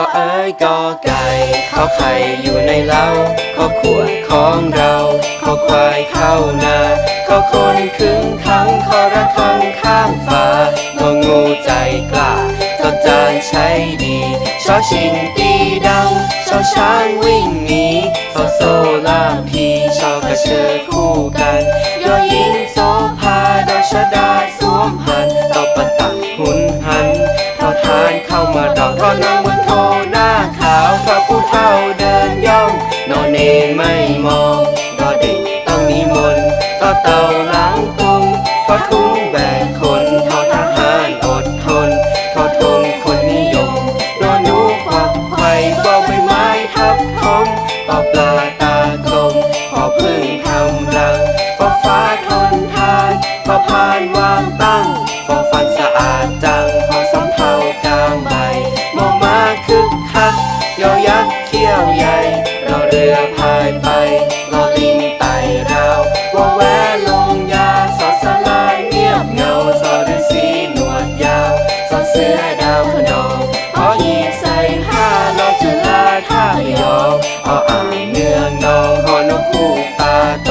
ก็เอ้ยก็ไก่ข้อไข่อยู่ในเล้าข้อขวดของเราข้อควายเข้านาข้อคนขึงขังข้อระคังข้างฟ้างองูใจกล้าจอจานใช้ดีชอชิงตีดังชอช้างวิ่งหนีชอโซล่ามพีชอกระเชอคู่กันยอหญิงโสภาดอชดาสวมหันตอปะตักหุนหันทอทานเข้ามาดอกทอนางบน นอนเนงไม่มองรอเด็กต้องนิมนต์ต่อเต่าล้างตุงพอทุ่งแบกคนทอทหารอดทนทอทงคนนิยมรอหนูควักไข่บอกใบไม้ทับทมปอปลาตากลมพอพึ่งทำรังพอฟ้าทนทานพอพานวางตั้งพอฟันสะอาดจังพอ ที่ยวใหญ่เราเรือพายไปเราลิงไตเราวว่าแวลงยาสอดสลายเงียบเงาสอดซีหนวดยาวสอดเสื้อดาวขนองขอยีใส่ผ้าเราจะลาท่าพยองอ้อ่างเนืองนองขอนกคู่ตาโต